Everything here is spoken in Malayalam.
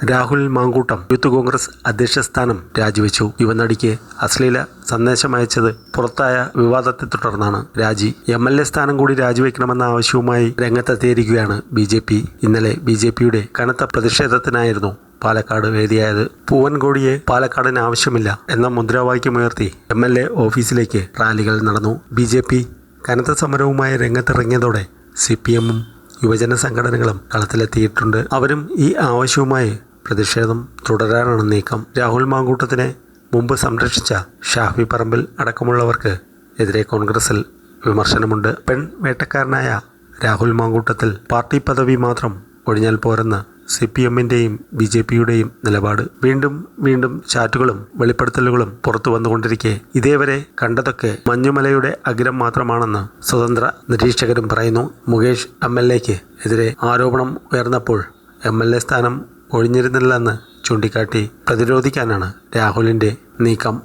രാഹുൽ മാങ്കൂട്ടം യൂത്ത് കോൺഗ്രസ് അധ്യക്ഷ സ്ഥാനം രാജിവെച്ചു. യുവനടിക്ക് അശ്ലീല സന്ദേശം അയച്ചത് പുറത്തായ വിവാദത്തെ തുടർന്നാണ് രാജി. എം എൽ എ സ്ഥാനം കൂടി രാജിവെക്കണമെന്ന ആവശ്യവുമായി രംഗത്തെത്തിയിരിക്കുകയാണ് ബി ജെ പി. ഇന്നലെ ബി ജെ പിയുടെ കനത്ത പ്രതിഷേധത്തിനായിരുന്നു പാലക്കാട് വേദിയായത്. പൂവൻകോടിയെ പാലക്കാടിന് ആവശ്യമില്ല എന്ന മുദ്രാവാക്യമുയർത്തി എം എൽ എ ഓഫീസിലേക്ക് റാലികൾ നടന്നു. ബി ജെ പി കനത്ത സമരവുമായി രംഗത്തിറങ്ങിയതോടെ സി പി എമ്മും യുവജന സംഘടനകളും കളത്തിലെത്തിയിട്ടുണ്ട്. അവരും ഈ ആവശ്യവുമായി പ്രതിഷേധം തുടരാനാണ് നീക്കം. രാഹുൽ മാങ്കൂട്ടത്തിനെ മുമ്പ് സംരക്ഷിച്ച ഷാഫി പറമ്പിൽ അടക്കമുള്ളവർക്ക് എതിരെ കോൺഗ്രസിൽ വിമർശനമുണ്ട്. പെൺ വേട്ടക്കാരനായ രാഹുൽ മാങ്കൂട്ടത്തിൽ പാർട്ടി പദവി മാത്രം ഒഴിഞ്ഞാൽ പോരെന്ന് സി പി എമ്മിന്റെയും ബി ജെ പിയുടെയും നിലപാട്. വീണ്ടും വീണ്ടും ചാറ്റുകളും വെളിപ്പെടുത്തലുകളും പുറത്തു വന്നുകൊണ്ടിരിക്കെ ഇതേവരെ കണ്ടതൊക്കെ മഞ്ഞുമലയുടെ അഗ്രം മാത്രമാണെന്ന് സ്വതന്ത്ര നിരീക്ഷകരും പറയുന്നു. മുകേഷ് എം എൽ എക്ക് എതിരെ ആരോപണം ഉയർന്നപ്പോൾ എം എൽ എ സ്ഥാനം ഒഴിഞ്ഞിരുന്നില്ലെന്ന് ചൂണ്ടിക്കാട്ടി പ്രതിരോധിക്കാനാണ് രാഹുലിന്റെ നീക്കം.